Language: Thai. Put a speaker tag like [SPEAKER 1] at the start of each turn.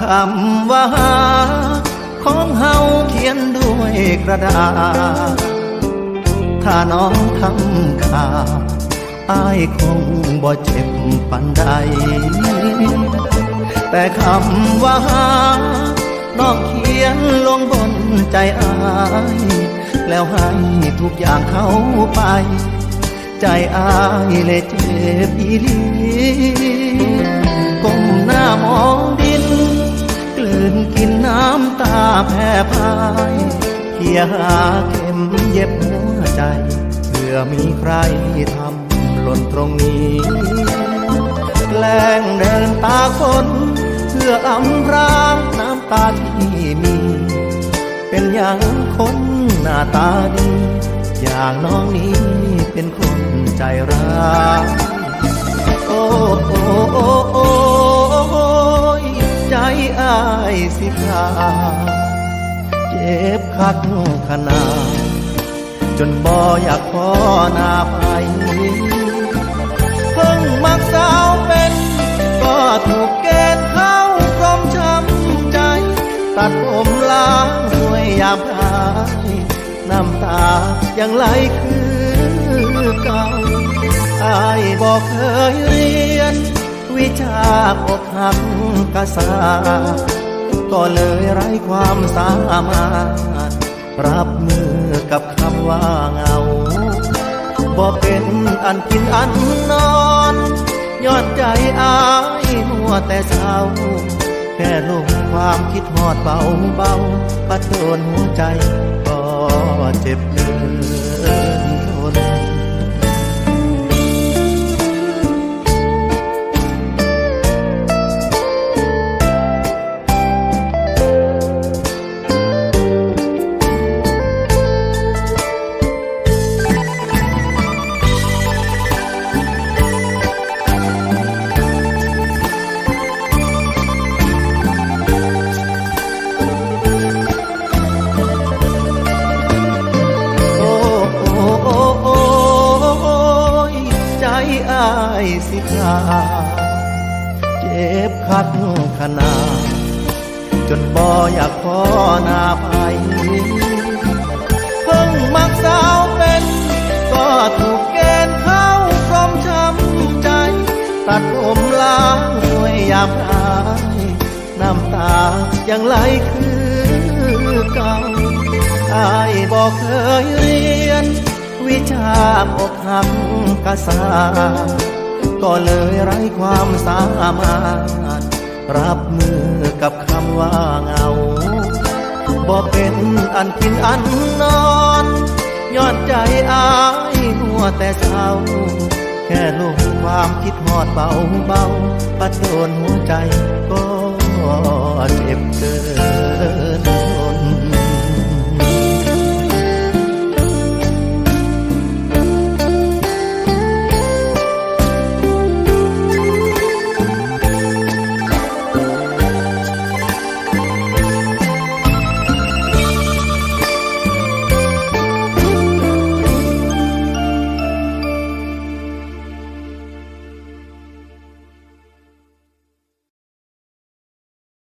[SPEAKER 1] คำว่าหาของเฮาเขียนด้วยกระดาษ ถ้าน้องทำขาวอายคงบ่เจ็บปันใด แต่คำว่าหาน้องเขียนลงบนใจอาย แล้วให้ทุกอย่างเขาไป ใจอายเลยเจ็บอีลี แผ่พายเพียหาเข็มเย็บหัวใจเพื่อมีใครทำหล่นตรงนี้แกล้งเดินตาคนเพื่ออำรางน้ำตาที่มี เป็นอย่างคนหน้าตาดี อย่างน้องนี้เป็นคนใจร้ายโอ้โอ้โอ้โอ้ใจอายสิขาด บคักขนาดจนบ่อยากขอหน้าไปเพิ่งมักสาวเป็น ก็ถูกเกณฑ์เข้ากรมช้ำใจ ตัดผมล้างสวยยามพายน้ำตายังไหลคือเก่าอายบอกเคยเรียน วิชาอกหักกษา ก็เลยไร้ความสามารถ รับมือกับคำว่าเงาบ่เป็นอันกินอันนอนยอดใจอายมัวแต่เศร้าแค่ลงความคิดหอดเบาเบาปัดโดนหัวใจก็เจ็บเนื้อ อายสิขาเจ็บคักขนาดจนบ่อยากขอหน้าไปเพิ่งมักสาวเป็น ก็ถูกเกณฑ์เข้ากรมช้ำใจ ตัดผมล้างสวยยามอายน้ำตายังไหลคือเก่าอายบอกเคยเรียน วิชาอกหักกษาก็เลยไร้ความสามารถ รับมือกับคำว่าเงาบ่เป็นอันกินอันนอนยอดใจอายหัวแต่เศร้าแค่ลงความคิดหอดเบาเบาๆปัดโดนหัวใจก็เจ็บเกิน